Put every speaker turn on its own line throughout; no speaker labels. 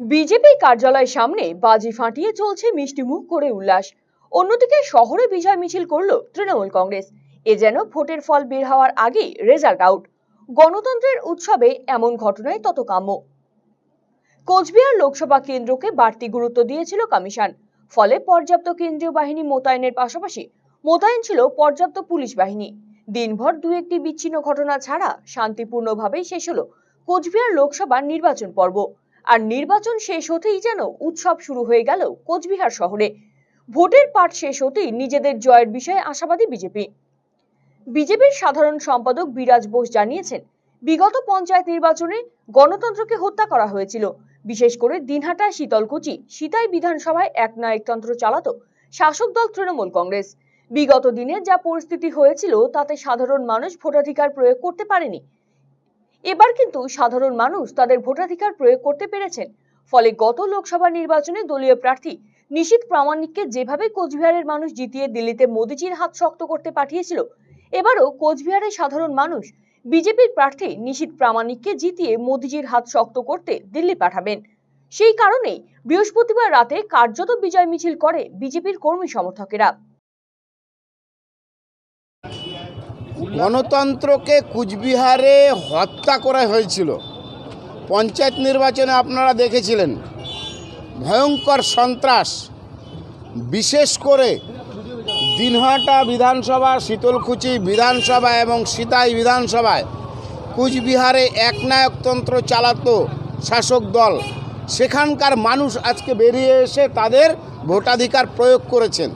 BJP কার্যালয়ের সামনে বাজি ফাটিয়ে চলছে মিষ্টিমুখ করে উল্লাস। অন্যদিকে শহরে বিজয় মিছিল করল তৃণমূল কংগ্রেস। এ যেন ভোটের ফল বের হওয়ার আগেই রেজাল্ট আউট। গণতন্ত্রের উৎসবে এমন ঘটনায় তত কাম্য কোচবিহার লোকসভা কেন্দ্রকে বাড়তি গুরুত্ব দিয়েছিল কমিশন। ফলে পর্যাপ্ত কেন্দ্রীয় বাহিনী মোতায়েনের পাশাপাশি মোতায়েন ছিল পর্যাপ্ত পুলিশ বাহিনী। দিনভর দু একটি বিচ্ছিন্ন ঘটনা ছাড়া শান্তিপূর্ণভাবেই শেষ হলো কোচবিহার লোকসভার নির্বাচন পর্ব। আর নির্বাচন শেষ হতেই যেন উৎসব শুরু হয়ে গেল কোচবিহার শহরে। ভোটের পাঠ শেষ হতেই নিজেদের জয়ের বিষয়ে আশাবাদী বিজেপি। বিজেপির সাধারণ সম্পাদক বিরাজ বোস জানিয়েছেন, বিগত পঞ্চায়েত নির্বাচনে গণতন্ত্রকে হত্যা করা হয়েছিল। বিশেষ করে দিনহাটা, শীতলকুচি, সিতাই বিধানসভায় এক নায়কতন্ত্র চালাত শাসক দল তৃণমূল কংগ্রেস। বিগত দিনে যা পরিস্থিতি হয়েছিল তাতে সাধারণ মানুষ ভোটাধিকার প্রয়োগ করতে পারেনি। এবার কিন্তু সাধারণ মানুষ তাদের ভোটাধিকার প্রয়োগ করতে পেরেছেন। ফলে গত লোকসভা নির্বাচনে দলীয় প্রার্থী নিশীত প্রামাণিককে যেভাবে কোচবিহারের মানুষ জিতিয়ে দিল্লিতে মোদিজির হাত শক্ত করতে পাঠিয়েছিল, এবারও কোচবিহারের সাধারণ মানুষ বিজেপির প্রার্থী নিশীত প্রামাণিককে জিতিয়ে মোদিজির হাত শক্ত করতে দিল্লি পাঠাবেন। সেই কারণেই বৃহস্পতিবার রাতে কার্যত বিজয় মিছিল করে বিজেপির কর্মী সমর্থকেরা।
গণতন্ত্রকে কুচবিহারে হত্যা করা হয়েছিল। পঞ্চায়েত নির্বাচনে আপনারা দেখেছিলেন, ভয়ঙ্কর সন্ত্রাস। বিশেষ করে দিনহাটা বিধানসভা, শীতলকুচি বিধানসভা এবং সিতাই বিধানসভায় কুচবিহারে একনায়কতন্ত্র চালাতো শাসক দল। সেখানকার মানুষ আজকে বেরিয়ে এসে তাদের ভোটাধিকার প্রয়োগ করেছেন।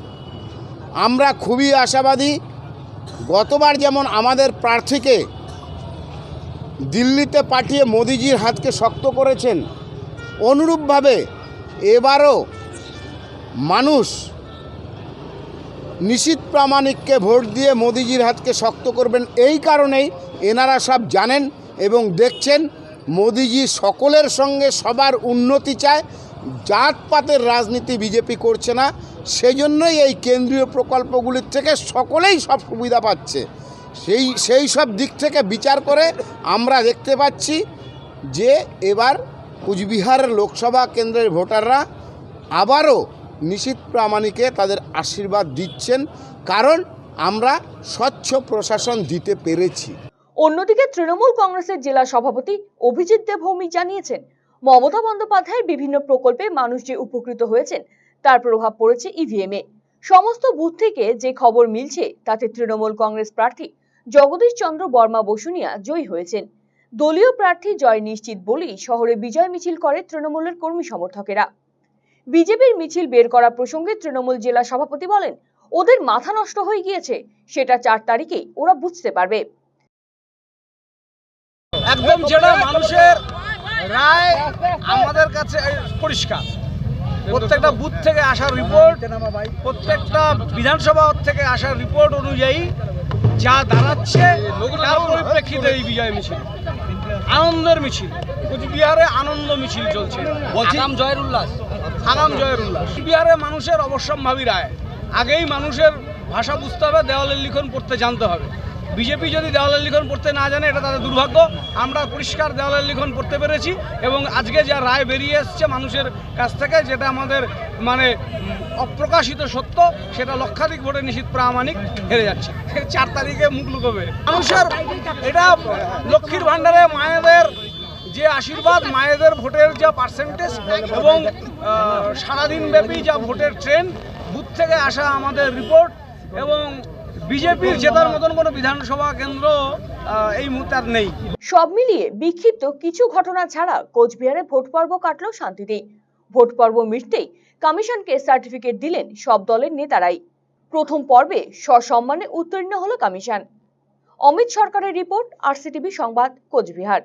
আমরা খুবই আশাবাদী গতবার যেমন আমাদের প্রার্থীকে দিল্লিতে পাঠিয়ে মোদিজির হাতকে শক্ত করেছেন, অনুরূপভাবে এবারও মানুষ নিশীত প্রামাণিককে ভোট দিয়ে মোদিজির হাতকে শক্ত করবেন। এই কারণেই এনারা সব জানেন এবং দেখছেন, মোদিজি সকলের সঙ্গে সবার উন্নতি চায়। জাতপাতের রাজনীতি বিজেপি করছে না সেই জন্যই এই কেন্দ্রীয় প্রকল্পগুলির থেকে সকলেই সব সুবিধা পাচ্ছে। সেই সেই সব দিক থেকে বিচার করে আমরা দেখতে পাচ্ছি যে এবার কুচবিহার লোকসভা কেন্দ্রের ভোটাররা আবারও নিশীত প্রামাণিকে তাদের আশীর্বাদ দিচ্ছেন, কারণ আমরা স্বচ্ছ প্রশাসন দিতে পেরেছি।
অন্যদিকে তৃণমূল কংগ্রেসের জেলা সভাপতি অভিজিৎ দেব ভৌমিক জানিয়েছেন মমতা বন্দ্যোপাধ্যায়ের বিভিন্ন প্রকল্পে মানুষ যে উপকৃত হয়েছেন, তার প্রভাব পড়েছে ইভিএম এ। সমস্ত বুথ থেকে যে খবর মিলছে, তাতে তৃণমূল কংগ্রেস প্রার্থী জগদীশ চন্দ্র বর্মা বসুনিয়া জয়ী হয়েছেন। দলীয় প্রার্থী জয় নিশ্চিত বলেই শহরে বিজয় মিছিল করে তৃণমূলের কর্মী সমর্থকেরা। বিজেপির মিছিল বের করা প্রসঙ্গে তৃণমূল জেলা সভাপতি বলেন, ওদের মাথা নষ্ট হয়ে গিয়েছে, সেটা চার তারিখেই ওরা বুঝতে পারবে।
একদম যেটা মানুষের আমাদের কাছে পরিষ্কার। প্রত্যেকটা বুথ থেকে আসা রিপোর্ট প্রত্যেকটা বিধানসভা থেকে আসা রিপোর্ট অনুযায়ী যা দাঁড়াচ্ছে পরিপ্রেক্ষিতে এই বিজয় মিছিল। আনন্দের মিছিল। কুচবিহারে আনন্দ মিছিল চলছে। আগাম জয়ের উল্লাস। আগাম জয়ের উল্লাস। কুচবিহারে মানুষের অবশ্যম্ভাবী রায়। আগেই মানুষের ভাষা বুঝতে হবে, দেওয়ালের লিখন পড়তে জানতে হবে। বিজেপি যদি দেওয়ালের লিখন পড়তে না জানে, এটা তাদের দুর্ভাগ্য। আমরা পরিষ্কার দেওয়ালের লিখন পড়তে পেরেছি এবং আজকে যা রায় বেরিয়ে এসছে মানুষের কাছ থেকে, যেটা আমাদের মানে অপ্রকাশিত সত্য, সেটা লক্ষাধিক ভোটে নিশ্চিত প্রামাণিক হেরে যাচ্ছে। চার তারিখে মুখ লুকোবে। মানুষের এটা লক্ষ্মীর ভাণ্ডারে মায়েদের যে আশীর্বাদ, মায়েদের ভোটের যা পার্সেন্টেজ এবং সারাদিন ব্যাপী যা ভোটের ট্রেন বুথ থেকে আসা আমাদের রিপোর্ট এবং বিজেপির জেতার মতন কোনো বিধানসভা কেন্দ্র এই মুহূর্তে আর নেই।
সব মিলিয়ে বিক্ষিপ্ত কিছু ঘটনা ছাড়া কোচবিহারে ভোট পর্ব কাটল শান্তিতেই ভোট পর্ব মিটতেই কমিশনকে সার্টিফিকেট দিলেন সব দলের নেতারাই। প্রথম পর্বে সসম্মানে উত্তীর্ণ হলো কমিশন। অমিত সরকারের রিপোর্ট, আরসিটিভি সংবাদ, কোচবিহার।